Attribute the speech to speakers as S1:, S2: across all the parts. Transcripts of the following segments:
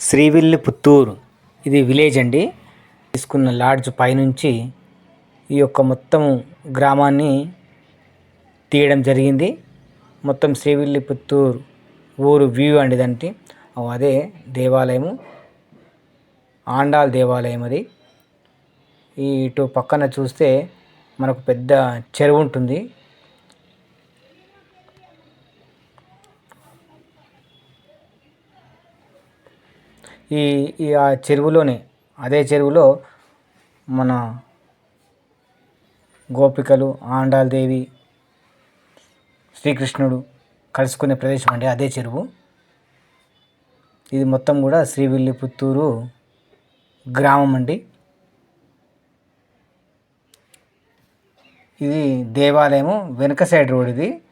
S1: శ్రీవిల్లి పుత్తూరు ఇది విలేజ్ అండి. తీసుకున్న లాడ్జ్ పైనుంచి ఈ యొక్క మొత్తం గ్రామాన్ని తీయడం జరిగింది. మొత్తం శ్రీవిల్లి పుత్తూరు ఊరు వ్యూ అండి దానికి. అదే దేవాలయము. ఆండాల్ దేవాలయం అది. ఇటు పక్కన చూస్తే మనకు పెద్ద చెరువు ఉంటుంది. ఈ ఈ ఆ చెరువులోనే అదే చెరువులో మన గోపికలు ఆండాల్దేవి శ్రీకృష్ణుడు కలుసుకునే ప్రదేశం అండి అదే చెరువు. ఇది మొత్తం కూడా శ్రీవిల్లి పుత్తూరు గ్రామం అండి. ఇది దేవాలయము వెనక సైడ్ రోడ్ ఇది.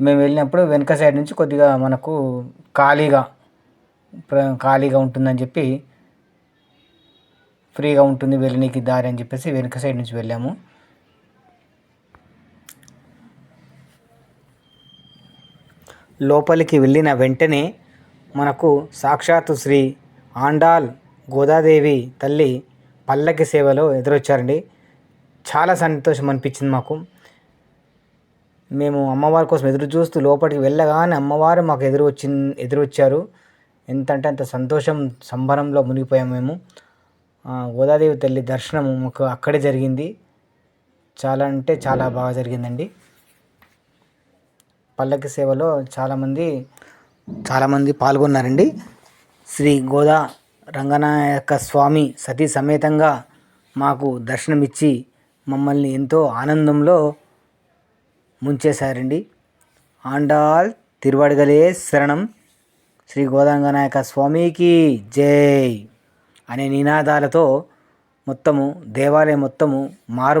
S1: మేము వెళ్ళినప్పుడు వెనుక సైడ్ నుంచి కొద్దిగా మనకు ఖాళీగా ఖాళీగా ఉంటుందని చెప్పి ఫ్రీగా ఉంటుంది వెళ్ళనీకి దారి అని చెప్పేసి వెనుక సైడ్ నుంచి వెళ్ళాము. లోపలికి వెళ్ళిన వెంటనే మనకు సాక్షాత్తు శ్రీ ఆండాల్ గోదాదేవి తల్లి పల్లకి సేవలో ఎదురొచ్చారండి. చాలా సంతోషం అనిపించింది మాకు. మేము అమ్మవారి కోసం ఎదురు చూస్తూ లోపలికి వెళ్ళగానే అమ్మవారు మాకు ఎదురు వచ్చి ఎదురు వచ్చారు ఎంత అంటే అంత సంతోషం సంబరంలో మునిగిపోయాము మేము. గోదాదేవి తల్లి దర్శనం మాకు అక్కడే జరిగింది. చాలా అంటే చాలా బాగా జరిగిందండి. పల్లకి సేవలో చాలామంది చాలామంది పాల్గొన్నారండి. శ్రీ గోదా రంగనాయక స్వామి సతీ సమేతంగా మాకు దర్శనమిచ్చి మమ్మల్ని ఎంతో ఆనందంలో ముంచేశారండి. ఆండాల్ తిరువడగలే శరణం. శ్రీ గోదాంగనాయక స్వామికి జై అనే నినాదాలతో మొత్తము దేవాలయం మొత్తము మారు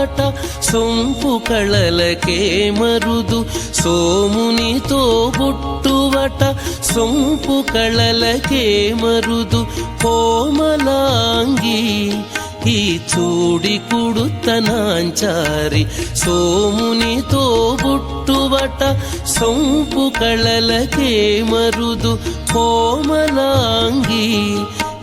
S2: ఆట సొంపు కళలకే మరుదు. సోమునితో బుట్టువట సొంపు కళలకే మరుదు. కోమలాంగి ఈ చూడి కుడుతనాంచారి. సోమునితో బుట్టువట సొంపు కళలకే మరుదు. కోమలాంగి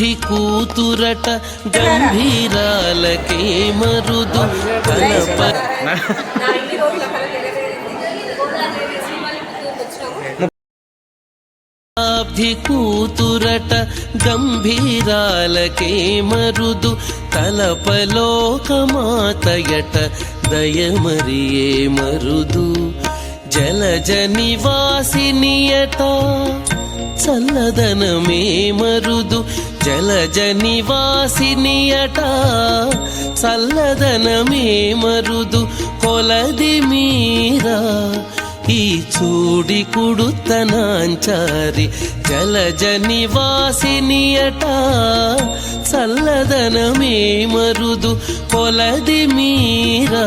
S2: బుద్ధి కూతురట గంభీరాలకే మరుదు కలప. శతాబ్ది కూతురట గంభీరాలకే మరుదు తలపలోకమాతయట దయమరియే మరుదు జలజ నివాసినియట చల్లదనమే మరుదు జలజ నివాసినియట చల్లదనమే మరుదు కొలది మీరా. ఈ చూడి కుడుతనాంచారి జలజ నివాసినియట చల్లదనమే మరుదు కొలది మీరా.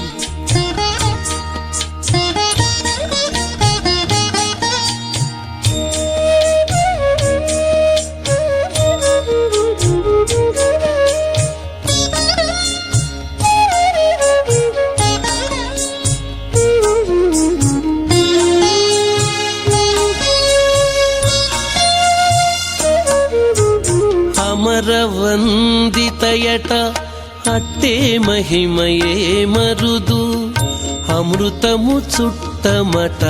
S2: అమరవందితయట అట్టే మహిమయే మరుదు. అమృతము చుట్టమట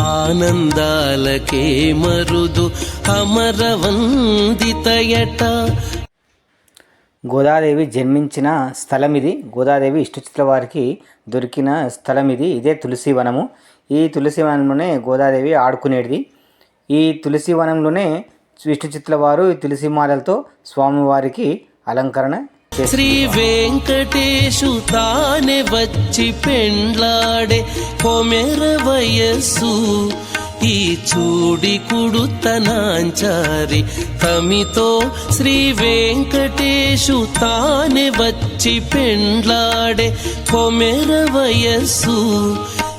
S2: ఆనందాలకే మరుదు. అమరవందితయట.
S1: గోదాదేవి జన్మించిన స్థలం ఇది గోదాదేవి ఇష్టచిత్ర వారికి దొరికిన స్థలం ఇది ఇదే తులసి వనము. ఈ తులసి వనంలోనే గోదాదేవి ఆడుకునేది. ఈ తులసి వనంలోనే విష్ణుచిత్ల వారు తులసి మాలలతో స్వామివారికి అలంకరణ
S2: శ్రీ వెంకటేశు తానే వచ్చి పెండ్లాడే కొమెర వయస్సు. ఈ చూడి కుడుతనాంచారి తమితో శ్రీ వెంకటేశు తానే వచ్చి పెండ్లాడే కొమెర వయస్సు.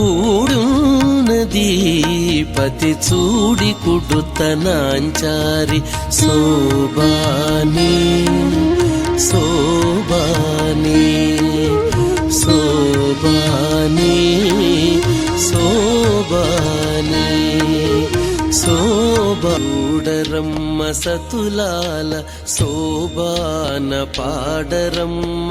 S2: కూడున్నది పతి చూడి కుడుతనాంచారి శోభాని శోభాని శోభాని శోభాని శోభూడరమ్మ సతులాల శోభాన పాడరమ్మ.